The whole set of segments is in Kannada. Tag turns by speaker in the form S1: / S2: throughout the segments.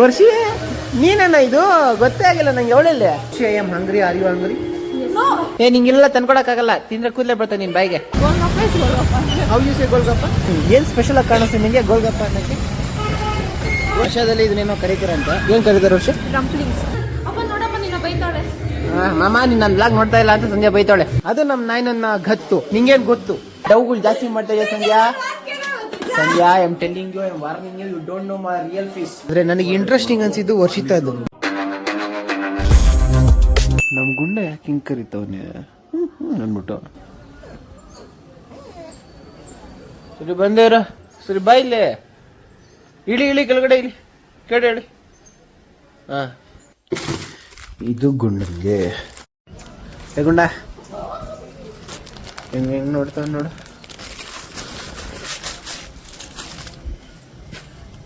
S1: ವರ್ಷಿ ನೀನಣ್ಣ ಇದು ಗೊತ್ತೇ ಆಗಿಲ್ಲ ನಂಗೆ ಅವಳಲ್ಲಿ. I hungry are you hungry ಏ ನಿಂಗೆಲ್ಲ ತಂದ್ಕೊಡಕ್ಕಾಗಲ್ಲ ತಿಂದ್ರೆ ಕೂದಲೇ ಬರ್ತಾ ನಿನ್ ಬಾಯಿಗೆ. ಹೌ ಯು ಸೇ ಗೋಲ್ಗಪ್ಪ ಏನ್ ಸ್ಪೆಷಲ್ ಆಗಿ ಕಾಣಿಸ್ತೀನಿ ನಿಂಗೆ ಗೋಲ್ಗಪ್ಪ ಅನ್ನಕ್ಕೆ? ವರ್ಷದಲ್ಲಿ ಇದನ್ನೇನೋ ಕರೀತೀರಂತೆ. ಏನ್ ಕರೀತಾರೆ ವರ್ಷ? ಮಾಮ ನೀನ್ ನನ್ನ ಬ್ಲಾಗ್ ನೋಡ್ತಾ ಇಲ್ಲ ಅಂತ ಸಂಧ್ಯಾ ಬೈತಾಳೆ. ಅದು ನಮ್ ನಾಯಿನನ್ನ ಗತ್ತು. ನಿಂಗೇನ್ ಗೊತ್ತು? ಡೌಗಳು ಜಾಸ್ತಿ ಮಾಡ್ತಾ ಇದೆಯಾ Sandhya? Sandhya I am telling you I warning you you don't know my real face ಅಂದ್ರೆ ನನಗೆ ಇಂಟ್ರೆಸ್ಟಿಂಗ್ ಅನ್ಸಿದ್ದು ವರ್ಷಿತ ಅದು ನಮ್ಮ ಗುಂಡ ಯಾಕೆ ಹಿಂಗೆ ಅಂದ್ಬಿಟ್ಟು. ಸರಿ, ಬಂದೇವ್ರ. ಸರಿ, ಬಾ ಇಲ್ಲಿ. ಇಳಿ ಇಳಿ, ಕೆಳಗಡೆ ಇಳಿ. ಕೇಳಿ ಹೇಳಿ. ಹಾಂ. ಇದು ಏ ಗುಂಡ. ಹೆಂಗ್, ಹೆಂಗೆ ನೋಡ್ತಾವ ನೋಡು.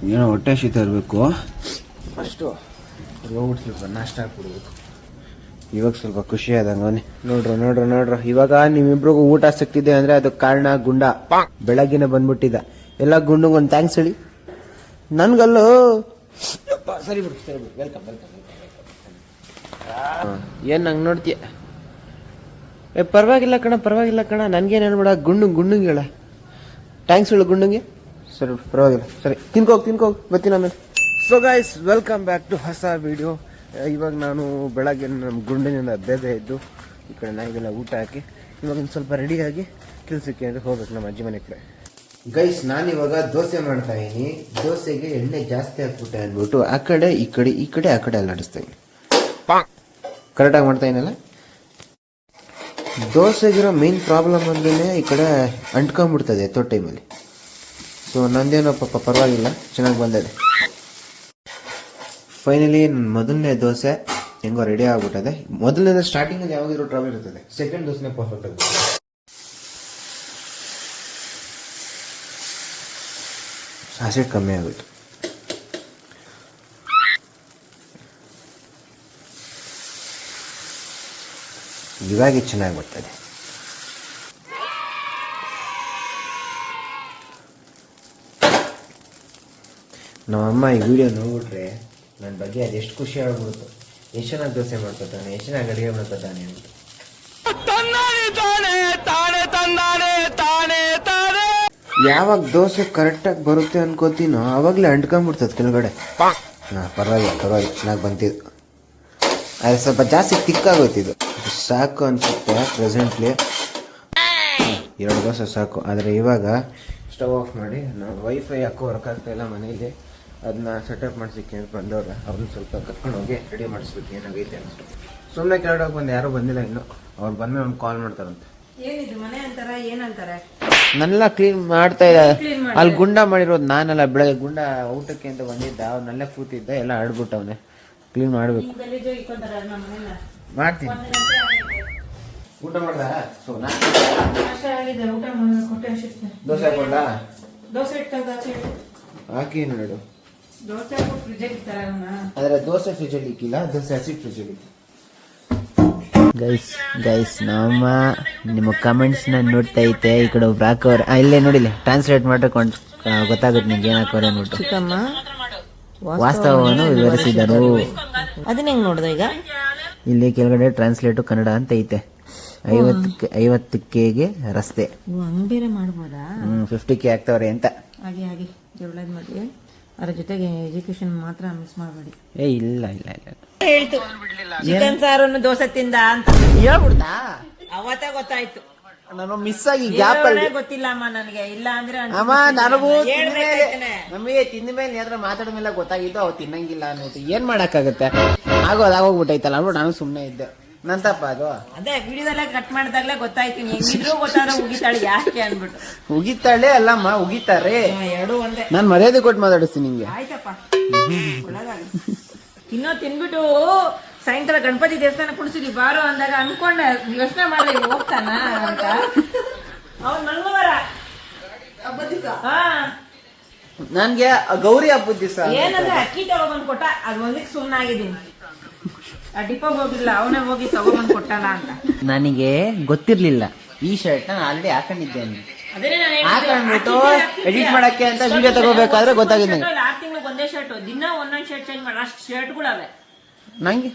S1: ಏನೋ ಹೊಟ್ಟೆ ಶೀತ ಇರಬೇಕು. ಫಸ್ಟು ಹೋಗ್ಬಿಟ್ಟು ಸ್ವಲ್ಪ ನಾಷ್ಟ ಹಾಕ್ಬಿಡ್ಬೇಕು. ಇವಾಗ ಸ್ವಲ್ಪ ಖುಷಿ ಆದಂಗ. ನೋಡ್ರ ನೋಡ್ರ ನೋಡ್ರ. ಇವಾಗ ನಿಮ್ಮಿಬ್ರಿಗೂ ಊಟ ಸಿಕ್ತಿದೆ ಅಂದ್ರೆ ಅದು ಕಾರಣ ಗುಂಡ. ಬೆಳಗ್ಗಿನ ಬಂದ್ಬಿಟ್ಟಿದ್ದ ಎಲ್ಲ ಗುಂಡಂಗ್ ಒಂದು ಥ್ಯಾಂಕ್ಸ್ ಹೇಳಿ. ನನ್ಗಲ್ಲೋ ಸರಿ ಬಿಡು ಸರಿ ಬಿಡು. ವೆಲ್ಕಮ್ ವೆಲ್ಕಮ್ ಏನ್ ನಂಗೆ ನೋಡ್ತೀಯ? ಏ, ಪರವಾಗಿಲ್ಲ ಕಣ ಪರವಾಗಿಲ್ಲ ಕಣ. ನನಗೇನು ಹೇಳ್ಬೇಡ. ಗುಂಡು ಗುಂಡುಂಗೇಳ ಥ್ಯಾಂಕ್ಸ್ ಹೇಳು ಗುಂಡಂಗೆ. ಸರಿ ಪರವಾಗಿಲ್ಲ. ಸರಿ ತಿನ್ಕೋಗಿ ತಿನ್ಕೋಗಿ ಬರ್ತೀನಿ ಆಮೇಲೆ. So guys welcome back to ಹೊಸ ವಿಡಿಯೋ ಇವಾಗ ನಾನು ಬೆಳಗ್ಗೆ ನಮ್ಮ ಗುಂಡಿನಿಂದ ಬೇಗ ಇದ್ದು ಈ ಕಡೆ ನಾಯಿಗೆಲ್ಲ ಊಟ ಹಾಕಿ ಇವಾಗ ಒಂದು ಸ್ವಲ್ಪ ರೆಡಿಯಾಗಿ ಕೆಲಸಕ್ಕೆ ಅಂತ ಹೋಗ್ಬೇಕು ನಮ್ಮ ಅಜ್ಜಿ ಮನೆ ಕಡೆ. ಗೈಸ್ ಇವಾಗ ದೋಸೆ ಮಾಡ್ತಾ ಇದೀನಿ. ದೋಸೆಗೆ ಎಣ್ಣೆ ಜಾಸ್ತಿ ಹಾಕ್ಬಿಟ್ಟೆ ಅಂದ್ಬಿಟ್ಟು ಆ ಕಡೆ ಈ ಕಡೆ ಈ ಕಡೆ ಆ ಕಡೆ ಎಲ್ಲ ನಡೆಸ್ತಾ ಇದ್ದೀನಿ ಕರೆಕ್ಟಾಗಿ ಮಾಡ್ತಾ ಇದ್ದೀನಲ್ಲ ದೋಸೆಗಿರೋ ಮೇನ್ ಪ್ರಾಬ್ಲಮ್ ಅಂದ್ರೆ ಈ ಕಡೆ ಅಂಟ್ಕೊಂಡ್ಬಿಡ್ತದೆ ತೊಟ್ಟೈಮಲ್ಲಿ ಟೈಮಲ್ಲಿ ಸೊ ನಂದೇನೋ ಪಾಪ ಪರವಾಗಿಲ್ಲ. ಚೆನ್ನಾಗಿ ಬಂದಿದೆ. ಫೈನಲಿ ನನ್ನ ಮೊದಲನೇ ದೋಸೆ ಹೆಂಗೋ ರೆಡಿ ಆಗ್ಬಿಟ್ಟದೆ. ಮೊದಲನೇ ಸ್ಟಾರ್ಟಿಂಗಲ್ಲಿ ಯಾವಾಗಿರೋ ಟ್ರಾವೆಲ್ ಇರ್ತದೆ ಸೆಕೆಂಡ್ ದೋಸೆನೇ ಪರ್ಫೆಕ್ಟ್ ಆಗುತ್ತೆ ಸಾಸಿವೆ ಕಮ್ಮಿ ಆಗುತ್ತೆ ಇವಾಗ ಚೆನ್ನಾಗಿ ಬರ್ತದೆ. ನಮ್ಮಮ್ಮ ಈ ವಿಡಿಯೋ ನೋಡ್ಬಿಟ್ರೆ ನನ್ನ ಬಗ್ಗೆ ಅದೆಷ್ಟು ಖುಷಿ ಆಗ್ಬಿಡ್ತು ಎಷ್ಟು ಚೆನ್ನಾಗಿ ದೋಸೆ ಮಾಡ್ಕೊತಾನೆ ಎಷ್ಟು ಚೆನ್ನಾಗಿ ಅಡುಗೆ ಮಾಡ್ಕೊತಾನೆ ಅಂತ. ಯಾವಾಗ ದೋಸೆ ಕರೆಕ್ಟಾಗಿ ಬರುತ್ತೆ ಅನ್ಕೋತೀನೋ ಅವಾಗಲೇ ಅಂಟ್ಕೊಂಡ್ಬಿಡ್ತದೆ ಕೆಳಗಡೆ. ಹಾಂ ಪರವಾಗಿಲ್ಲ ಪರವಾಗಿಲ್ಲ ಚೆನ್ನಾಗಿ ಬಂತಿದ್ದು ಅದು ಸ್ವಲ್ಪ ಜಾಸ್ತಿ ತಿಕ್ಕಾಗೋಯ್ತಿದ್ದು ಸಾಕು ಅನ್ಸುತ್ತೆ ಪ್ರೆಸೆಂಟ್ಲಿ ಎರಡು ದೋಸೆ ಸಾಕು ಆದರೆ ಇವಾಗ ಸ್ಟವ್ ಆಫ್ ಮಾಡಿ ನಾವು ವೈಫೈ ಹಾಕೋ ವರ್ಕ್ ಆಗ್ತಾ ಇಲ್ಲ ಮನೇಲಿ ಅದನ್ನ ಸೆಟಪ್ ಮಾಡಿಸಿಕ್ಕೆ ಬಂದವ್ರೆ ಅವ್ರನ್ನ ಸ್ವಲ್ಪ ಕರ್ಕೊಂಡು ಹೋಗಿ ರೆಡಿ ಮಾಡಿಸ್ಬೇಕು ಏನಾಗೈತೆ ಅಂತ. ಸುಮ್ಮನೆ ಕೇಳೋಕೆ ಬಂದು ಯಾರೂ ಬಂದಿಲ್ಲ ಇನ್ನು ಅವ್ರು ಬಂದ್ಮೇಲೆ ಒಂದು ಕಾಲ್ ಮಾಡ್ತಾರಂತೆ.
S2: ಏನಿದು ಮನೆ ಅಂತಾರ ಏನಂತಾರೆ
S1: ನನ್ನೆಲ್ಲ ಕ್ಲೀನ್ ಮಾಡ್ತಾ ಇದ್ದ. ಅಲ್ಲಿ ಗುಂಡ ಮಾಡಿರೋದು ನಾನೆಲ್ಲ ಬೆಳಗ್ಗೆ ಗುಂಡ ಊಟಕ್ಕೆ ಅಂತ ಬಂದಿದ್ದ ಅವ್ನಲ್ಲೇ ಕೂತಿದ್ದ ಎಲ್ಲ ಆಡ್ಬಿಟ್ಟವನೆ ಕ್ಲೀನ್ ಮಾಡಬೇಕು. ಮಾಡ್ತೀನಿ. ಊಟ ಮಾಡ್ದ?
S2: ಸೋನಾ?
S1: ದೋಸೆ ಹಾಕೊಂಡ
S2: ದೋಸೆ
S1: ಹಾಕಿ ನೋಡು
S2: ದೋಸೆ ಫ್ರಿಜ್ ಅಲ್ಲಿ ಇರ್ತಾರ
S1: ಆದರೆ ದೋಸೆ ಫ್ರಿಜಲ್ಲಿ ಇಕ್ಕಿಲ್ಲ ದೋಸೆ ಹಸಿ ಫ್ರಿಜಲ್ಲಿ ಗೈಸ್ ಗೈಸ್ ನಮ್ಮ ನಿಮ್ಮ ಕಮೆಂಟ್ಸ್ನ ನೋಡ್ತಾ ಐತೆ ಈ ಕಡೆ ಒಬ್ರು ಹಾಕೋರು. ಇಲ್ಲೇ ನೋಡಿಲ್ಲ ಟ್ರಾನ್ಸ್ಲೇಟ್ ಮಾಡ್ಕೊಂಡು ಗೊತ್ತಾಗುತ್ತೆ ನಿಂಗೆ ಏನು ಹಾಕೋರು ಅಂದ್ಬಿಟ್ಟು
S2: ಚಿಕ್ಕಮ್ಮ
S1: ವಾಸ್ತವವನ್ನು ವಿವರಿಸಿದರು.
S2: ಅದನ್ನ ಹೆಂಗ್ ನೋಡ್ದ ಈಗ?
S1: ಇಲ್ಲಿ ಕೆಳಗಡೆ ಟ್ರಾನ್ಸ್ಲೇಟು ಕನ್ನಡ ಅಂತ ಐತೆ. ಐವತ್ತಕ್ಕೆ ಐವತ್ತು ಕೆಗೆ ರಸ್ತೆ
S2: ಹಂಗ್ ಬೇರೆ ಮಾಡ್ಬೋದಾ?
S1: ಹ್ಮ್ ಫಿಫ್ಟಿ ಕೆ ಆಗ್ತಾವ್ರೆ ಅಂತ.
S2: ಹಾಗೆ ಹಾಗೆ. ಒಳ್ಳೇದು ಮಾಡಿ ಅದ್ರ ಜೊತೆಗೆ ಎಜುಕೇಶನ್ ಮಾತ್ರ ಮಿಸ್ ಮಾಡಬೇಡಿ.
S1: ಏ ಇಲ್ಲ ಇಲ್ಲ ಇಲ್ಲ
S2: ಹೇಳ್ತು. ಚಿಕನ್ ಸಾರನ್ನು ದೋಸೆ ತಿಂದ ಅಂತ.
S1: ಹೇಳ್ಬಿಡ್ತಾ
S2: ಅವತ್ತ ಗೊತ್ತಾಯ್ತು.
S1: ನಾನು ಮಿಸ್ ಆಗಿ ಗ್ಯಾಪ್ ಅಲ್ಲಿ
S2: ಗೊತ್ತಿಲ್ಲ ಅಮ್ಮ ನನಗೆ. ಇಲ್ಲ ಅಂದ್ರೆ.
S1: ಅಮ್ಮ ನನಗೂ
S2: ಹೇಳ್ಬೇಕಾಯ್ತಾನೆ.
S1: ನಮಗೆ ತಿಂದ ಮೇಲೆ ಏನಾದ್ರು ಮಾತಾಡ ಮೇಲೆ ಗೊತ್ತಾಗಿದ್ದು ಅವ್ ತಿನ್ನಂಗಿಲ್ಲ ಅನ್ನೋದು. ಏನ್ ಮಾಡಕ್ಕಾಗತ್ತೆ? ಆಗೋದು ಆಗೋಗ್ಬಿಟ್ಟೈತಲ್ಲ ಅಂದ್ಬಿಟ್ಟು ನಾನು ಸುಮ್ಮನೆ ಇದ್ದೆ. ನನ್ ತಪ್ಪ ಅದು?
S2: ಅದೇ ವಿಡಿಯೋದಲ್ಲೇ ಕಟ್ ಮಾಡಿದಾಗ್ಲೇ ಗೊತ್ತಾಯ್ತು ಹೆಂಗಿದ್ರು ಗೊತ್ತಾದ್ರೆ ಉಗಿತಾಳೆ ಯಾಕೆ ಅನ್ಬಿಟ್ಟು
S1: ಉಗಿತಾಳೆ ಅಲ್ಲಮ್ಮ ಉಗಿತಾರೆ.
S2: ಎರಡು ಒಂದೇ.
S1: ನಾನು ಮರ್ಯಾದೆ ಕೊಟ್ಟು ಮಾತಾಡಿಸ್ತೀನಿ ನಿಂಗೆ.
S2: ಆಯ್ತಪ್ಪ. ಇನ್ನೂ ತಿನ್ನೋ ತಿನ್ಬಿಟ್ಟು ಸಾಯಂಕಾಲ ಗಣಪತಿ ದೇವಸ್ಥಾನ ಕುಡಿಸಿದ್ವಿ ಬಾರೋ ಅಂದಾಗ ಅನ್ಕೊಂಡೆ ಯೋಚನೆ ಮಾಡಿ ಹೋಗ್ತಾನ ಅಂತ. ಅವ್ನ ಮಂಗಳವಾರ ಹಾ.
S1: ನನ್ಗೆ ಗೌರಿ ಹಬ್ಬದ ದಿವಸ
S2: ಏನಂದ್ರೆ ಅಕ್ಕಿ ತಗೊಬಂದ್ ಕೊಟ್ಟ ಅದ್ ಒಂದಕ್ಕೆ ಸುಮ್ಮನಾಗಿದ್ದೀನಿ ಆ ಡಿಪೋಗ್ ಹೋಗಿಲ್ಲ ಅವನೇ ಹೋಗಿ ತಗೊಬಂದ್ ಕೊಟ್ಟಲ್ಲ ಅಂತ.
S1: ನನಗೆ ಗೊತ್ತಿರ್ಲಿಲ್ಲ. ಈ ಶರ್ಟ್ ನಾನು ಆಲ್ರೆಡಿ ಹಾಕೊಂಡಿದ್ದೇನೆ.
S2: ಅದೇ ನಾನು
S1: ಹಾಕೊಂಡ್ಬಿಟ್ಟು ಎಡಿಟ್ ಮಾಡಕ್ಕೆ ಅಂತ ವಿಡಿಯೋ ತಗೋಬೇಕಾದ್ರೆ ಗೊತ್ತಾಗಿದೆ ನಂಗೆ
S2: ಆರು ತಿಂಗಳು ಒಂದೇ ಶರ್ಟ್ ದಿನ ಒಂದೊಂದ್ ಶರ್ಟ್ ಚೇಂಜ್ ಮಾಡಿ ಅಷ್ಟು ಶರ್ಟ್ಗಳವೆ
S1: ನಂಗೆ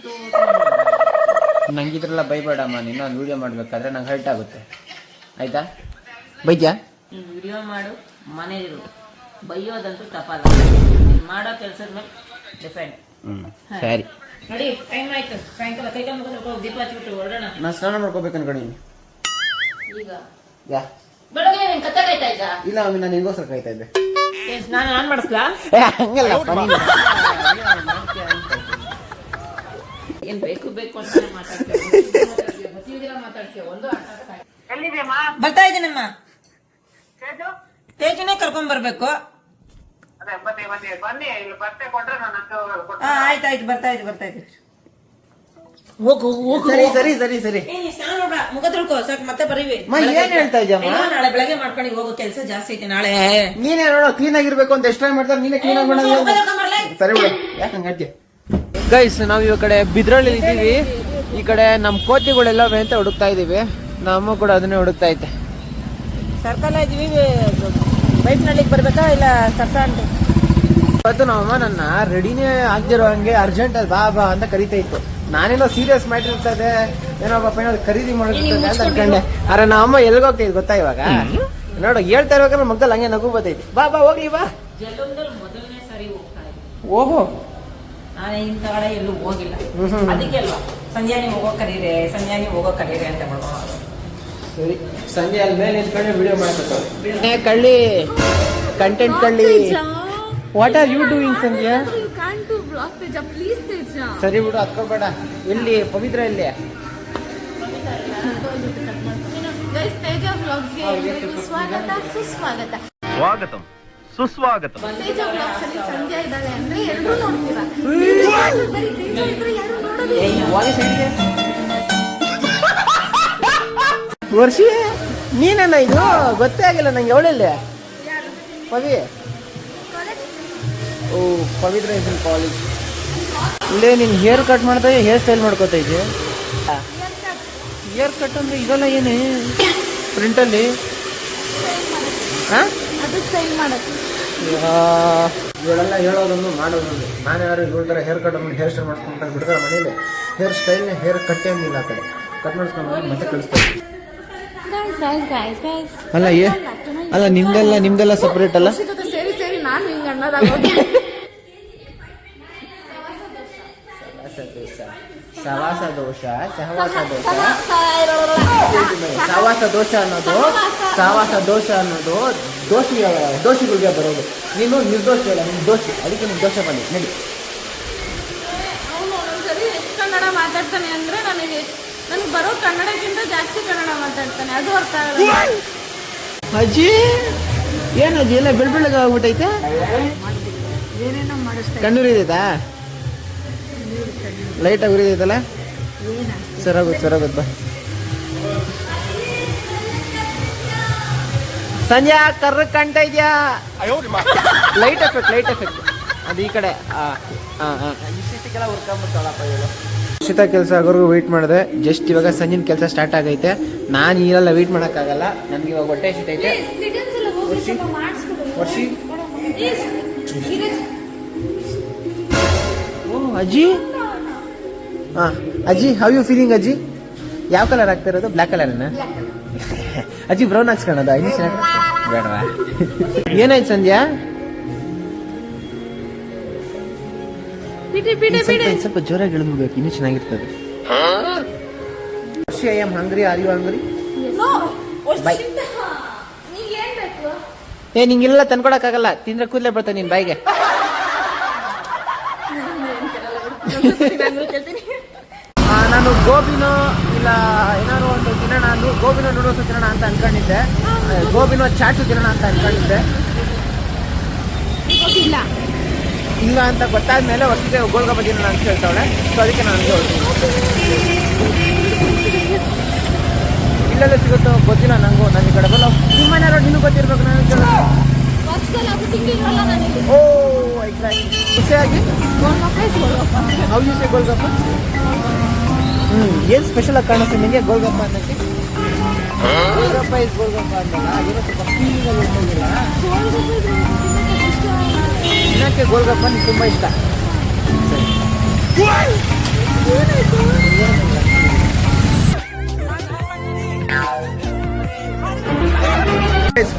S1: ನಂಗೆ ಇದ್ರೆಲ್ಲ ಬೈಬೇಡಮ್ಮ ನೀನು ಒಂದು ವಿಡಿಯೋ ಮಾಡ್ಬೇಕಾದ್ರೆ ನಂಗೆ ಹರ್ಟ್ ಆಗುತ್ತೆ. ಆಯ್ತಾ? ಬೈದ್ಯಾ?
S2: ನೀನು ವಿಡಿಯೋ ಮಾಡು ಮನೇಲಿರು ಬೈಯೋದಂತೂ ತಪ್ಪಲ್ಲ ನೀನ್ ಮಾಡೋ ಕೆಲಸದ ಮೇಲೆ ಡಿಪೆಂಡ್
S1: ಹ್ಞೂ ಸರಿ.
S2: ನೋಡಿ ಟೈಮ್ ಆಯ್ತು. ಸಾಯಂಕಾಲ ಕೈ ಕಾಲು ಮುಖ ತೊಳ್ಕೊ, ದೀಪ ಹಚ್ಬಿಟ್ಟು ಹೊರಡೋಣ.
S1: ನಾನು ಸ್ನಾನ ಮಾಡ್ಕೋಬೇಕು ಅನ್ಕೊಂಡಿನಿ
S2: ಈಗ?
S1: ಯಾ.
S2: ಬೆಳಗ್ಗೆ ನೀನ್ ಕತ್ತೆ ಕಾಯ್ತಾ ಇದ್ದ?
S1: ಇಲ್ಲ ನಾನು ನಿಗೋಸ್ಕರ ಕಾಯ್ತಾ ಇದ್ದೆ.
S2: ನಾನು ಆನ್ ಮಾಡಿಸ್ಲಾ?
S1: ಏ
S2: ಏನ್ ಬೇಕು ಬೇಕು ಅಂತ ಮಾತಾಡ್ತೀವಿ ಮಾತಾಡ್ತೀವಿ ಒಂದು. ಬರ್ತಾ ಇದ್ದೀನಮ್ಮ. ತೇಜನೇ ಕರ್ಕೊಂಡ್ ಬರ್ಬೇಕು. ಆಯ್ತಾಯ್ತು ಬರ್ತಾ ಇದ್ದು ಬರ್ತಾ ಇದ್ದು. ಹೋಗು ಹೋಗು
S1: ಸರಿ ಸರಿ ಸರಿ ಸರಿ.
S2: ಏ, ನೀ ಸ್ನಾನ ಮಾಡ್ಬೇಡ, ಮುಖ ತೊಳ್ಕೊ ಸಾಕು ಮತ್ತೆ ಬರೀವಿ.
S1: ಅಮ್ಮ, ಏನ್ ಹೇಳ್ತಾ ಇದ್ಯಮ್ಮ?
S2: ನಾಳೆ ಬೆಳಗ್ಗೆ ಮಾಡ್ಕೊಂಡು ಹೋಗೋ ಕೆಲಸ ಜಾಸ್ತಿ ಐತೆ ನಾಳೆ.
S1: ನೀನೇ ನೋಡೋ ಕ್ಲೀನ್ ಆಗಿರ್ಬೇಕು ಅಂತ ಎಷ್ಟು ಮಾಡ್ತಾರೆ ನೀನೇ ಕ್ಲೀನ್ ಆಗಿ ಮಾಡೋದು ಸರಿ ಬಿಡು. ಯಾಕೆ ಹಂಗೆ ಗೈಸ್ ನಾವು ಈ ಕಡೆ ಬಿದ್ರಳ್ಳಿ ಇದ್ದೀವಿ. ಈ ಕಡೆ ನಮ್ಮ ಕೋತಿಗಳೆಲ್ಲ ಅಂತ ಹುಡುಕ್ತಾ ಇದೀವಿ ನಮ್ಮ ಕೂಡ ಅದನ್ನೇ ಹುಡುಕ್ತಾ ಐತೆ.
S2: ಸರ್ಕಲ್ ಇದೀವಿ ಬೈಕ್ ನಲ್ಲಿಗೆ ಬರ್ಬೇಕಾ ಇಲ್ಲ ಸರ್ಕಲ್
S1: ಇವತ್ತು ನಮ್ಮಮ್ಮ ನನ್ನ ರೆಡಿನೇ ಆಗ್ದಿರೋ ಹಂಗೆ ಅರ್ಜೆಂಟ್ ಅಲ್ಲಿ ಬಾ ಬಾ ಅಂತ ಕರಿತಾ ಇತ್ತು. ನಾನೇನೋ ಸೀರಿಯಸ್ ಮ್ಯಾಟರ್ ಇರ್ತದೆ ಏನೋ ಪಾಪ ಏನೋ ಖರೀದಿ ಮಾಡಿರ್ತದೆ ಅಂತ ಅನ್ಕೊಂಡೆ. ಆದ್ರೆ ನಮ್ಮಮ್ಮ ಎಲ್ಗೋಗ್ತೈತಿ ಗೊತ್ತಾ ಇವಾಗ? ನೋಡು ಹೇಳ್ತಾ ಇರ್ಬೇಕಾದ್ರೆ ಮಗ್ದಲ್ಲಿ ಹಂಗೆ ನಗು ಬರ್ತೈತಿ. ಬಾ ಬಾ ಹೋಗ್ಲಿ ಬಾ. ಓಹೋ.
S2: ನಾನು ಇಂಥ ಎಲ್ಲೂ ಹೋಗಿಲ್ಲ. ಅದಕ್ಕೆ ಅಲ್ವಾ? ಸಂಜಾನಿ ಹೋಗೋ ಕರೀರೆ ಸಂಜಾನಿ ಹೋಗೋ ಕರೀರೆ ಅಂತ ಮಾಡ್ಕೊಂಡು
S1: ಸರಿ. ಸಂಜೆ ಅಲ್ಲಿ ಮೇಲೆ ನಿಂತ್ಕೊಂಡು ವಿಡಿಯೋ ಮಾಡಕ್ಕೆ ಕಳ್ಳಿ. ಕಂಟೆಂಟ್ ಕಳ್ಳಿ. What are you doing
S3: Teja.
S1: ಸರಿ ಬಿಡು ಹತ್ಕೋಬೇಡ ಇಲ್ಲಿ ಪವಿತ್ರ
S3: ಇಲ್ಲಿ. ಸ್ವಾಗತ ಸುಸ್ವಾಗತ.
S4: ಸ್ವಾಗತಂ ಸುಸ್ವಾಗತ.
S3: ತೇಜ vlogs ಅಲ್ಲಿ ಸಂಧ್ಯಾ ಇದ್ದಾಳೆ ಅಂದ್ರೆ ಎಲ್ಲರೂ ನೋಡ್ತೀರಾ? ಬರೀ ತೇಜ ಇದ್ರೆ ಯಾರು ನೋಡೋದಿಲ್ಲ
S1: ವರ್ಷಿ ನೀನೇನ ಇದು ಗೊತ್ತೇ ಆಗಿಲ್ಲ ನಂಗೆ ಅವಳಲ್ಲಿ ಪವಿ? ಓ, ಪವಿತ್ರ ಇದ್ದೀನಿ ಕಾಲೇಜ್ ಇಲ್ಲೇ ನೀನು ಹೇರ್ ಕಟ್ ಮಾಡ್ತಾ ಹೇರ್ ಸ್ಟೈಲ್ ಮಾಡ್ಕೋತಾ ಇದ್ದೆ ಹೇರ್ ಕಟ್ ಅಂದ್ರೆ ಇದೆಲ್ಲ ಏನು? ಪ್ರಿಂಟಲ್ಲಿ ಹಾಂ? ಇವಳೆಲ್ಲ ಹೇಳೋದೊಂದು, ಮಾಡೋದೊಂದು. ನಾನು ಯಾರು ಇವಳ ಹೇರ್ ಕಟ್ ಹೇರ್ ಸ್ಟೈಲ್ ಮಾಡ್ಕೊಂಡು ಬಿಡ್ತಾರೆ ಮನೇಲಿ. ಹೇರ್ ಸ್ಟೈಲ್ ಹೇರ್ ಕಟ್ಟೇ ಇಲ್ಲ ಆ ಕಡೆ. ಕಟ್ ಮಾಡಿಸ್ಕೊಂಡು ಮತ್ತೆ ಕಳಿಸ್ತಾರೆ ಅಲ್ಲ ಏ ಅಲ್ಲ ನಿಮ್ದೆಲ್ಲ ನಿಮ್ದೆಲ್ಲ ಸಪ್ರೇಟ್ ಅಲ್ಲ?
S3: ಸೇರಿ ಸೇರಿ ನಾನು ಹಿಂಗೆ
S1: ಸವಾಸ ದೋಷ ಸಹವಾಸ ದೋಷ. ಸವಾಸ ದೋಷ ಅನ್ನೋದು ಸಹವಾಸ. ದೋಷ ಅನ್ನೋದು ದೋಷಿ ದೋಷಿಗಳಿಗೆ ಬರೋದು. ನೀನು ನಿರ್ದೋಷ ಅಲ್ಲ ನಿಮ್ ದೋಷಿ. ಅದಕ್ಕೆ ನಿಮ್ ದೋಷ ಬಂದಿ ನಡಿ.
S3: ಕನ್ನಡ ಮಾತಾಡ್ತಾನೆ ಅಂದ್ರೆ ನನಗೆ ನನಗೆ ಬರೋ ಕನ್ನಡಕ್ಕಿಂತ ಜಾಸ್ತಿ ಕನ್ನಡ ಮಾತಾಡ್ತಾನೆ ಅದು ಅರ್ಥ ಆಗಲ್ಲ.
S1: ಅಜ್ಜಿ ಏನು ಅಜ್ಜಿ ಎಲ್ಲ ಬೆಳ್ ಬೆಳಗ್ಗೆ ಆಗ್ಬಿಟ್ಟೈತೆ?
S3: ಏನೇನೋ ಮಾಡಿಸ್ತಾ
S1: ಕಣ್ಣು ಉರಿದೈತಾ ಲೈಟಾಗಿ ಉರಿದೈತಲ್ಲ? ಸರ್ ಆಗುತ್ತೆ ಬಾ. ಸಂಜೆ ಕರ್ರ ಕಾಣ್ತಾ ಇದೆಯಾ? ಲೈಟ್ ಎಫೆಕ್ಟ್ ಲೈಟ್ ಎಫೆಕ್ಟ್ ಅದು ಈ ಕಡೆ ಹಾಂ ಹುರ್ಕೊಂಬಿಡ್ತಾಳಪ್ಪ ಇವರು ಶಿತ ಕೆಲಸ ಆಗೋರ್ಗು ವೆಯ್ಟ್ ಮಾಡಿದೆ. ಜಸ್ಟ್ ಇವಾಗ ಸಂಜಿನ ಕೆಲಸ ಸ್ಟಾರ್ಟ್ ಆಗೈತೆ. ನಾನು ಈಗೆಲ್ಲ ವೆಯ್ಟ್ ಮಾಡೋಕ್ಕಾಗಲ್ಲ. ನನಗೆ ಇವಾಗ ಹೊಟ್ಟೆ
S3: ಶೀಟ್ ಐತೆ.
S1: ವರ್ಷಿ? ಓ ಅಜ್ಜಿ? ಹಾಂ ಅಜ್ಜಿ ಹೌ ಯು ಫೀಲಿಂಗ್ ಅಜ್ಜಿ? ಯಾವ ಕಲರ್ ಆಗ್ತಾ ಇರೋದು? ಬ್ಲ್ಯಾಕ್ ಕಲರ್ನ ಅಜ್ಜಿ ಬ್ರೌನ್ ಹಾಕ್ಸ್ಕೊಳೋದು ಐದು ಬೇಡವಾ? ಏನಾಯ್ತು ಸಂಧ್ಯಾ? ಸ್ವಲ್ಪ ಜೋರಾಗಿ ಎಳ್ಬಿಡ್ಬೇಕು ಇನ್ನೂ ಚೆನ್ನಾಗಿರ್ತದೆ. I am hungry are you hungry? Bye ಏ ನಿಂಗೆಲ್ಲ ತಂದ್ಕೊಡಕ್ಕಾಗಲ್ಲ. ತಿಂದ್ರೆ ಕೂದಲೇ ಬರ್ತಾನೆ ನಿನ್ ಬಾಯಿಗೆ.
S3: ನಾನು
S1: ಗೋಬಿನೋ ಇಲ್ಲ ಏನಾದ್ರು ಒಂದು ತಿನ್ನೋಣ ಅಂದು ಗೋಬಿನೋ ನೂಡಲ್ಸ್ ತಿನ್ನೋಣ ಅಂತ ಅನ್ಕೊಂಡಿದ್ದೆ. ಗೋಬಿನೋ ಚಾಟು ತಿನ್ನೋಣ ಅಂತ ಅನ್ಕೊಂಡಿದ್ದೆ.
S3: ಇಲ್ಲ
S1: ಅಂತ ಗೊತ್ತಾದ್ಮೇಲೆ ಹೊಸದೇ ಗೋಲ್ಗಪ್ಪ ಬಗ್ಗೆ ಅಂತ ಕೇಳ್ತಾವಳೆ ಸೊ ಅದಕ್ಕೆ ನಾನು ಹೇಳ್ತೀನಿ ಇಲ್ಲೆಲ್ಲ ಸಿಗುತ್ತೋ ಗೊತ್ತಿಲ್ಲ ನನಗೂ ನನ್ನ ಕಡೆ ಬಲ್ಲ ನಿಮ್ಮನೆ ನಿನಗೆ ಗೊತ್ತಿರ್ಬೇಕು ನಾನು ಓ, ಐ ಖುಷಿಯಾಗಿ ಹೌ ಯು ಸೇ ಗೋಲ್ಗಪ್ಪ? ಹ್ಞೂ ಏನು ಸ್ಪೆಷಲ್ ಆಗಿ ಕಾಣಿಸ್ತು ನಿಮಗೆ ಗೋಲ್ಗಪ್ಪ ಅನ್ನಕ್ಕೆ? ಗೋಲ್ಗಪ್ಪ ಇಸ್ ಗೋಲ್ಗಪ್ಪ ಅಂತಲ್ಲ ಅದೇನೋ ಸ್ವಲ್ಪ ಫೀಲಿಂಗ್ ಹೋಗಿಲ್ಲ ತಿನ್ನಕ್ಕೆ ಗೋಲ್ಗಪ್ಪ ನಿಂಗೆ ತುಂಬ ಇಷ್ಟ.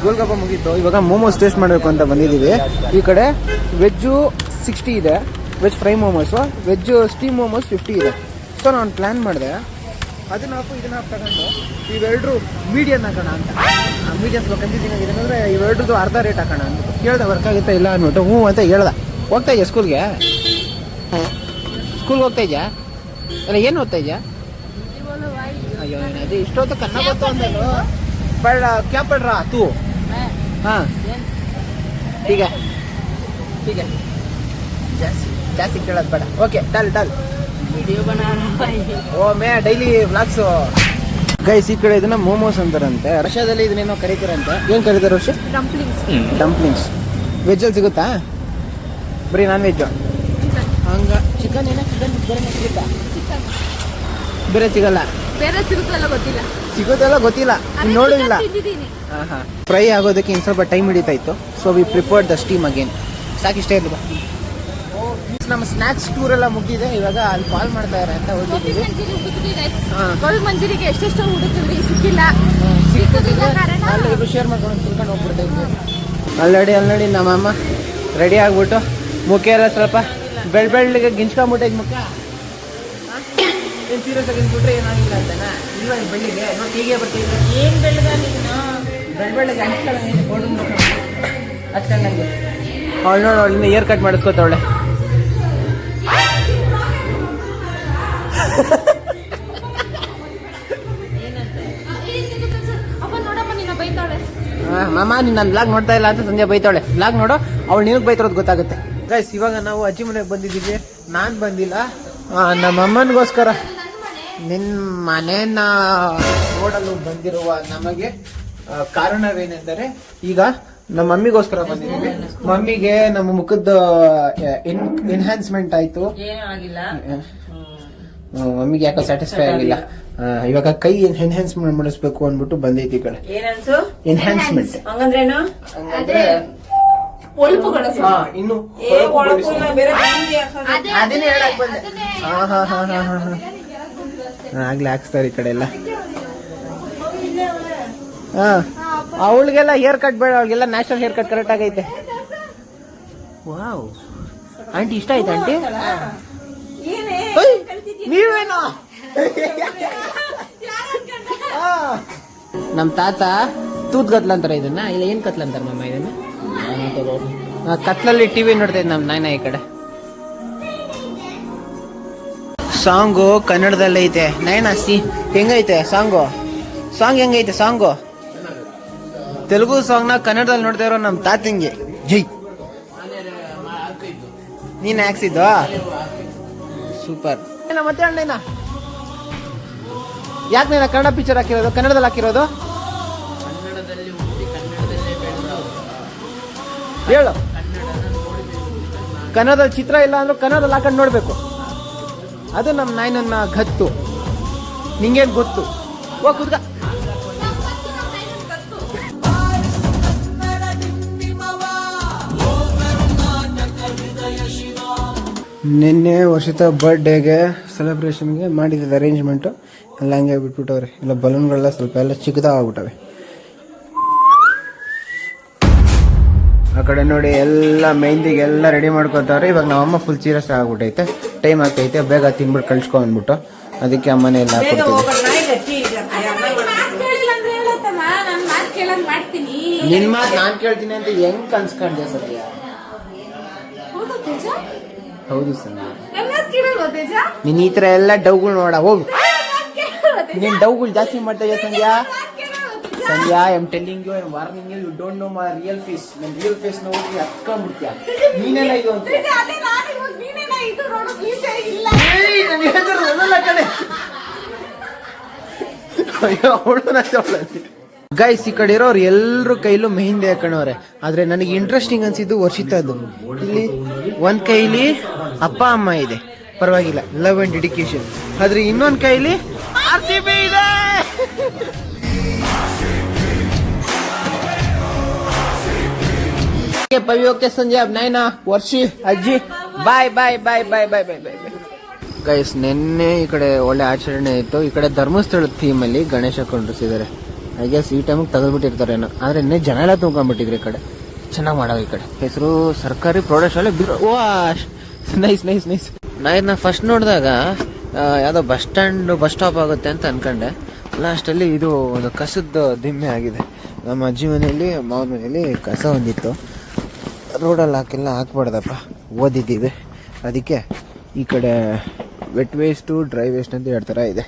S1: ಗೋಲ್ಗಪ್ಪ ಮುಗೀತು. ಇವಾಗ ಮೋಮೋಸ್ ಟೇಸ್ಟ್ ಮಾಡಬೇಕು ಅಂತ ಬಂದಿದ್ದೀವಿ ಈ ಕಡೆ ವೆಜ್ಜು ಸಿಕ್ಸ್ಟಿ ಇದೆ. Veg fry momos veg steam momos fifty ಇದೆ. ಸೊ ನಾನು ಪ್ಲ್ಯಾನ್ ಮಾಡಿದೆ. ಅದನ್ನ ಹಾಕು ಇದನ್ನ ಹಾಫ್ ತಗೊಂಡು ಇವೆರಡರು ಮೀಡಿಯನ್ ಹಾಕೋಣ ಅಂತ. ಮೀಡಿಯನ್ ಸ್ವಲ್ಪ ಏನಂದ್ರೆ ಆಗಿದೆ ಅರ್ಧ ರೇಟ್ ಹಾಕೋಣ ಅಂತ. ಕೇಳ್ದೆ ವರ್ಕ್ ಆಗುತ್ತೆ ಇಲ್ಲ ಅಂದ್ಬಿಟ್ಟು ಹ್ಞೂ ಅಂತ ಹೇಳ್ದೆ. ಹೋಗ್ತಾ ಇದೆಯಾ ಸ್ಕೂಲ್ಗೆ ಸ್ಕೂಲ್ಗೆ ಹೋಗ್ತಾ ಇದೆಯಾ? ಅಲ್ಲ ಏನು ಓದ್ತಾ ಇದೆಯಾ? ಅಯ್ಯೋ ಅದು ಇಷ್ಟೊತ್ತು ಕನ್ನಡ ಗೊತ್ತು ಅಂತ ಬಡ ಕ್ಯಾಪಡ್ರ ತೂ ಹಾ. ಈಗ ಹೀಗೆ. ಜಾಸ್ತಿ ಜಾಸ್ತಿ ಕೇಳೋದು ಬೇಡ. Okay dull dull.
S2: ವಿಡಿಯೋ
S1: ಓ ಮೇ ಡೈಲಿ ವ್ಲಾಗ್ಸ್ ಗೈಸ್ ಈ ಕಡೆ ಇದನ್ನ ಮೋಮೋಸ್ ಅಂತಾರಂತೆ. ರಷ್ಯಾದಲ್ಲಿ ಇದನ್ನೇನೋ ಕರೀತಾರಂತೆ. ಏನ್ ಕರೀತಾರೆ ವರ್ಷ?
S3: ಡಂಪ್ಲಿಂಗ್ಸ್
S1: ಡಂಪ್ಲಿಂಗ್ಸ್ ವೆಜ್ಜಲ್ಲಿ ಸಿಗುತ್ತಾ? ಬರೀ ನಾನ್ ವೆಜ್ ಹಂಗ. ಚಿಕನ್ ಏನ? ಚಿಕನ್ ಬೇರೆ ಸಿಗುತ್ತಾ? ಬೇರೆ ಸಿಗಲ್ಲ.
S3: ಬೇರೆ ಸಿಗುತ್ತಲ್ಲ ಗೊತ್ತಿಲ್ಲ.
S1: ಸಿಗೋದೆಲ್ಲ ಗೊತ್ತಿಲ್ಲ. ನೋಡಿಲ್ಲ ಫ್ರೈ ಆಗೋದಕ್ಕೆ ಇನ್ನು ಸ್ವಲ್ಪ ಟೈಮ್ ಹಿಡಿತಾ ಇತ್ತು. So we preferred the steam again ಸಾಕಿಷ್ಟೇ ಇರಲಿ ನಮ್ಮ ಸ್ನಾಕ್ಸ್ ಟೂರ್ ಎಲ್ಲ ಮುಗಿದೆ ಇವಾಗ ಅಲ್ಲಿ ಕಾಲ್ ಮಾಡ್ತಾ ಇದಾರೆ ಅಂತ ಹೋಗಿದ್ದೀವಿ.
S3: ಮಂಚೂರಿಗೆ ಎಷ್ಟೆಷ್ಟೋ ಹುಡುಕಿದ್ರಿ ಸಿಕ್ಕಿಲ್ಲ. ಕಾರಣ
S1: ಶೇರ್ ಮಾಡ್ಕೊಂಡು ತಿಳ್ಕೊಂಡು ಹೋಗ್ಬಿಡ್ತಾ ಇದ್ವಿ. ಅಲ್ಲಡಿ ಅಲ್ಲಡಿ ನಮ್ಮಮ್ಮ ರೆಡಿ ಆಗ್ಬಿಟ್ಟು ಮುಖ ಎಲ್ಲ ಸ್ವಲ್ಪ ಬೆಳ್ ಬೆಳ್ಳಿಗೆ ಗಿಂಚ್ಕೊಂಬಿಟ್ಟೈತೆ ಮುಖ. ಏನು ಸೀರಿಯಸ್ ಆಗಿ ಬಿಟ್ರೆ ಏನಾಗಿಲ್ಲ ಅಂತನಾ? ಇಲ್ಲ ಇದು ಬೆಳ್ಳಿಗೆ? ನೋಡಿ ಹೀಗೆ ಬರ್ತಿದ್ರೆ
S2: ಏನು
S1: ಬೆಳ್ ಬೆಳ್ಳಿಗೆ ಗೋಲ್ಡನ್ ನನಗೆ ಅವಳು ನೋಡಿ ಅವಳಿಂದ ಏರ್ ಕಟ್ ಮಾಡಿಸ್ಕೋತಾವಳೆ. ಮಾಮ ನೀನ್ ನನ್ನ ಬ್ಲಾಗ್ ನೋಡ್ತಾ ಇಲ್ಲ ಅಂತ ಸಂಜೆ ಬೈತಾಳೆ ಬ್ಲಾಗ್ ನೋಡು ಅವಳು ನಿನಗೆ ಬೈತಿರೋದು ಗೊತ್ತಾಗುತ್ತೆ. ಗೈಸ್ ಇವಾಗ ನಾವು ಅಜ್ಜಿ ಮನೆಗೆ ಬಂದಿದ್ದೀವಿ. ನಾನು ಬಂದಿಲ್ಲ. ನಮ್ಮ ಅಮ್ಮನಿಗೋಸ್ಕರ. ನಿನ್ ಮನೆನ ನೋಡಲು ಬಂದಿರುವ ನಮಗೆ ಕಾರಣವೇನೆಂದರೆ ಈಗ ನಮ್ಮ ಮಮ್ಮಿಗೋಸ್ಕರ ಬಂದಿದ್ದೀವಿ. ಮಮ್ಮಿಗೆ ನಮ್ಮ ಮುಖದ ಎನ್ಹಾನ್ಸ್ಮೆಂಟ್ ಆಯ್ತು.
S2: ಏನೂ ಆಗಿಲ್ಲ.
S1: ಆ, ಮಮ್ಮಿಗೆ ಯಾಕೋ ಸ್ಯಾಟಿಸ್ಫೈ ಆಗಿಲ್ಲ. ಇವಾಗ ಕೈ ಎನ್ಹ್ಯಾನ್ಸ್ ಮಾಡಿಸ್ಬೇಕು ಅಂದ್ಬಿಟ್ಟು ಬಂದೈತಿ ಈ ಕಡೆ.
S2: ಎನ್ಹ್ಯಾನ್ಸ್ಮೆಂಟ್
S1: ಎನ್ಹಾನ್ಸ್ಮೆಂಟ್
S2: ಹಂಗಂದ್ರೇನು?
S1: ಇನ್ನು ಅದನ್ನೇ ಹೇಳಕ್ ಬಂದೆ. ಹಾ ಹಾ ಹಾ ಹಾ ಹಾ ಹಾ. ಆಗ್ಲೇ ಹಾಕ್ಸ್ತಾರೆ ಈ ಕಡೆ ಎಲ್ಲ. ಹಾ ಅವಳಿಗೆಲ್ಲ ಹೇರ್ ಕಟ್ ಬೇಡ ಅವಳಿಗೆಲ್ಲ ನ್ಯಾಚುರಲ್ ಹೇರ್ ಕಟ್ ಕರೆಕ್ಟ್ ಆಗೈತೆ. ವಾವ್ ಆಂಟಿ ಇಷ್ಟ ಆಯ್ತಾ ಆಂಟಿ ನೀವೇನೋ? ಆ. ನಮ್ ತಾತ ತೂತ್ ಕತ್ಲ ಅಂತಾರ ಇದನ್ನ. ಇಲ್ಲ ಏನ್ ಕತ್ಲ ಅಂತಾರ ನಮ್ಮ ಇದನ್ನ? ಕತ್ಲಲ್ಲಿ ಟಿವಿ ನೋಡ್ತಾ ಇದ್ ನಮ್ ನಾಯ್ನ ಈ ಕಡೆ. ಸಾಂಗು ಕನ್ನಡದಲ್ಲಿ ಐತೆ. ನಯನ ಸಿ ಹೆಂಗೈತೆ ಸಾಂಗು? ಸಾಂಗ್ ಹೆಂಗೈತೆ ಸಾಂಗು? ತೆಲುಗು ಸಾಂಗ್ನ ಕನ್ನಡದಲ್ಲಿ ನೋಡ್ತಾ ಇರೋ ನಮ್ ತಾತಂಗೆ ಜೈ. ನೀನ್ ಹಾಕ್ಸಿದ್ದು ಸೂಪರ್. ಮತ್ತೆ ಅಣ್ಣ ಯಾಕೆ ನೀನು ಕನ್ನಡ ಪಿಕ್ಚರ್ ಹಾಕಿರೋದು? ಕನ್ನಡದಲ್ಲಿ ಹಾಕಿರೋದು? ಹೇಳು. ಕನ್ನಡದಲ್ಲಿ ಚಿತ್ರ ಇಲ್ಲ ಅಂದ್ರೆ ಕನ್ನಡದಲ್ಲಿ ಹಾಕೊಂಡು ನೋಡ್ಬೇಕು. ಅದು ನಮ್ಮ ನಾಯಿನನ್ನ ಗತ್ತು. ನಿಂಗೇನು ಗೊತ್ತು? ಓ ಕುದ್ಕ ನಿನ್ನೆ ವರ್ಷಿತ ಬರ್ಡೇಗೆ ಸೆಲೆಬ್ರೇಷನ್ಗೆ ಮಾಡಿದ್ದು ಅರೇಂಜ್ಮೆಂಟು ಎಲ್ಲ ಹಂಗೆ ಬಿಟ್ಬಿಟ್ಟವ್ರೆ ಇಲ್ಲ ಬಲೂನ್ಗಳೆಲ್ಲ ಸ್ವಲ್ಪ ಎಲ್ಲ ಚಿಕ್ಕದಾಗ್ಬಿಟ್ಟವೆ. ಆ ಕಡೆ ನೋಡಿ ಎಲ್ಲ ಮೆಹಂದಿಗೆ ಎಲ್ಲ ರೆಡಿ ಮಾಡ್ಕೊತಾವ್ರೆ ಇವಾಗ ನಮ್ಮಮ್ಮ ಫುಲ್ ಸೀರಿಯಸ್ ಆಗ್ಬಿಟ್ಟೈತೆ. ಟೈಮ್ ಆಗ್ತೈತೆ. ಬೇಗ ತಿನ್ಬಿಟ್ಟು ಕಳ್ಸ್ಕೊ ಅಂದ್ಬಿಟ್ಟು. ಅದಕ್ಕೆ ಅಮ್ಮನೇ ಎಲ್ಲ
S3: ಮಾತ್ ನಾನು ಮಾತು
S1: ನಿನ್ ಕೇಳ್ತೀನಿ ಅಂತ ಹೆಂಗ್
S3: ಹೌದಾ ತೇಜ
S1: ಹೌದು ಸರ್. ನೀನ್ ಈ ತರ ಎಲ್ಲ ಡೌಗಳು ನೋಡ ಹೋಗು. ನೀನ್ ಡೌಗಳು ಜಾಸ್ತಿ ಮಾಡ್ತಾ ಇದೆಯಾ Sandhya? Sandhya I am telling you I warning you you don't know my real face ನನ್ ರಿಯಲ್ ಫೇಸ್ ನೋಡಿ ಹತ್ಕೊಂಡ್ಬಿಡ್ತೀಯ? ನೀನೆಲ್ಲ ಇದು ಅಂತ.
S3: ಅದೇ
S1: ಗೈಸ್ ಈ ಕಡೆ ಇರೋರು ಎಲ್ಲರೂ ಕೈಲೂ ಮೆಹಿಂದಿ ಹಾಕೊಂಡವ್ರೆ. ಆದ್ರೆ ನನಗೆ ಇಂಟ್ರೆಸ್ಟಿಂಗ್ ಅನ್ಸಿದ್ದು ವರ್ಷಿತದ್ದು. ಇಲ್ಲಿ ಒಂದ್ ಕೈಲಿ ಅಪ್ಪ ಅಮ್ಮ ಇದೆ. ಪರವಾಗಿಲ್ಲ. ಲವ್ ಅಂಡ್ ಡೆಡಿಕೇಶನ್ ಆದ್ರೆ ಇನ್ನೊಂದು ಕೈಲಿ ಆರ್ ಸಿ ಬಿ ಪವಿಯೋಕೆ ಸಂಜೆ ನೈನಾ ವರ್ಷಿ ಅಜ್ಜಿ. ಬಾಯ್ ಬಾಯ್ ಬಾಯ್ ಬಾಯ್ ಬಾಯ್ ಬಾಯ್ ಬಾಯ್ ಗೈಸ್ ನಿನ್ನೆ ಈ ಕಡೆ ಒಳ್ಳೆ ಆಚರಣೆ ಇತ್ತು. ಈ ಕಡೆ ಧರ್ಮಸ್ಥಳ ಥೀಮ್ ಅಲ್ಲಿ ಗಣೇಶ ಕೊಂಡಿರ್ಸಿದ್ದಾರೆ. ಐ ಗೆಸ್ ಈ ಟೈಮಿಗೆ ತೆಗೆದ್ಬಿಟ್ಟಿರ್ತಾರೇನೋ. ಆದ್ರೆ ನಿನ್ನೆ ಜನ ಎಲ್ಲ ತುಂಬ್ಕೊಂಡ್ಬಿಟ್ಟಿದ್ರು ಈ ಕಡೆ. ಚೆನ್ನಾಗಿ ಮಾಡೋ ಈ ಕಡೆ. ಹೆಸರು ಸರ್ಕಾರಿ ಪ್ರೌಢಶಾಲೆ ಬಿರು ವಾಶ್ ನೈಸ್ ನೈಸ್ ನೈಸ್ ನಾ ಇದನ್ನ ಫಸ್ಟ್ ನೋಡಿದಾಗ ಯಾವುದೋ ಬಸ್ ಸ್ಟ್ಯಾಂಡ್ ಬಸ್ ಸ್ಟಾಪ್ ಆಗುತ್ತೆ ಅಂತ ಅನ್ಕೊಂಡೆ. ಲಾಸ್ಟಲ್ಲಿ ಇದು ಒಂದು ಕಸದ ದಿಮ್ಮೆ ಆಗಿದೆ. ನಮ್ಮ ಅಜ್ಜಿ ಮನೆಯಲ್ಲಿ, ಮಾವನ ಮನೆಯಲ್ಲಿ ಕಸ ಒಂದಿತ್ತು. ರೋಡಲ್ಲಿ ಹಾಕಿಲ್ಲ, ಹಾಕ್ಬಾರ್ದಪ್ಪ. ಓದಿದ್ದೀವಿ. ಅದಕ್ಕೆ ಈ ಕಡೆ ವೆಟ್ ವೇಸ್ಟು ಡ್ರೈ ವೇಸ್ಟ್ ಅಂತ ಎರಡು ಥರ ಇದೆ.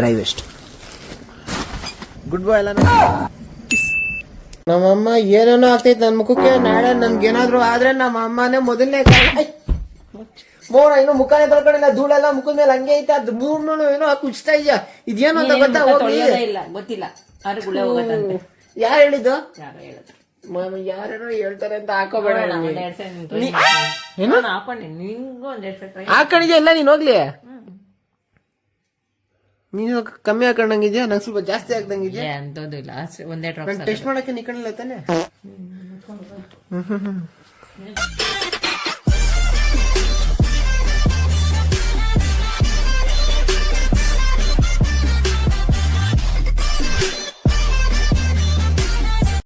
S1: ಡ್ರೈ ವೇಸ್ಟ್ ಗುಡ್ ಬಾಯ್ ಎಲ್ಲ ನಮ್ಮಮ್ಮ ಏನೇನೋ ಆಗ್ತೈತೆ ನನ್ನ ಮುಖಕ್ಕೆ ನಾಳೆ ನನ್ಗೇನಾದ್ರು ಆದ್ರೆ ನಮ್ಮ ಅಮ್ಮನೇ ಮೊದಲನೇ ಮೋರ ಇನ್ನು ಮುಖನೇ ತೊಳ್ಕೊಂಡಿಲ್ಲ ಧೂಳೆಲ್ಲ ಮುಖದ ಮೇಲೆ ಹಂಗೆ ಐತೆ ಅದು ಮೂರ್ನೂ ಏನೋ ಕುಚ್ತಾ ಇದೆಯಾ? ಇದೇನು ಅಂತ ಗೊತ್ತಾ?
S2: ಇಲ್ಲ ಗೊತ್ತಿಲ್ಲ.
S1: ಯಾರು ಹೇಳಿದ್ದು? ಯಾರೇನೋ ಹೇಳ್ತಾರೆ ಅಂತ ಹಾಕೋಬೇಡ ಹಾಕೊಂಡಿದ್ಯಾ ಇಲ್ಲ ನೀನ್ ಹೋಗ್ಲಿ? ನೀನು ಕಮ್ಮಿ ಹಾಕೊಂಡಂಗಿದ್ಯಾ? ನಂಗೆ ಸ್ವಲ್ಪ ಜಾಸ್ತಿ ಆಗ್ದಂಗಿದ್ಯಾ
S2: ಏ, ಅಂಥದ್ದು ಇಲ್ಲ. ಅಷ್ಟೇ ಒಂದೇ ಡ್ರಾಪ್
S1: ಟೆಸ್ಟ್ ಮಾಡಕ್ಕೆ ನಿಕಣಿಲ್ಲ ತಾನೆ?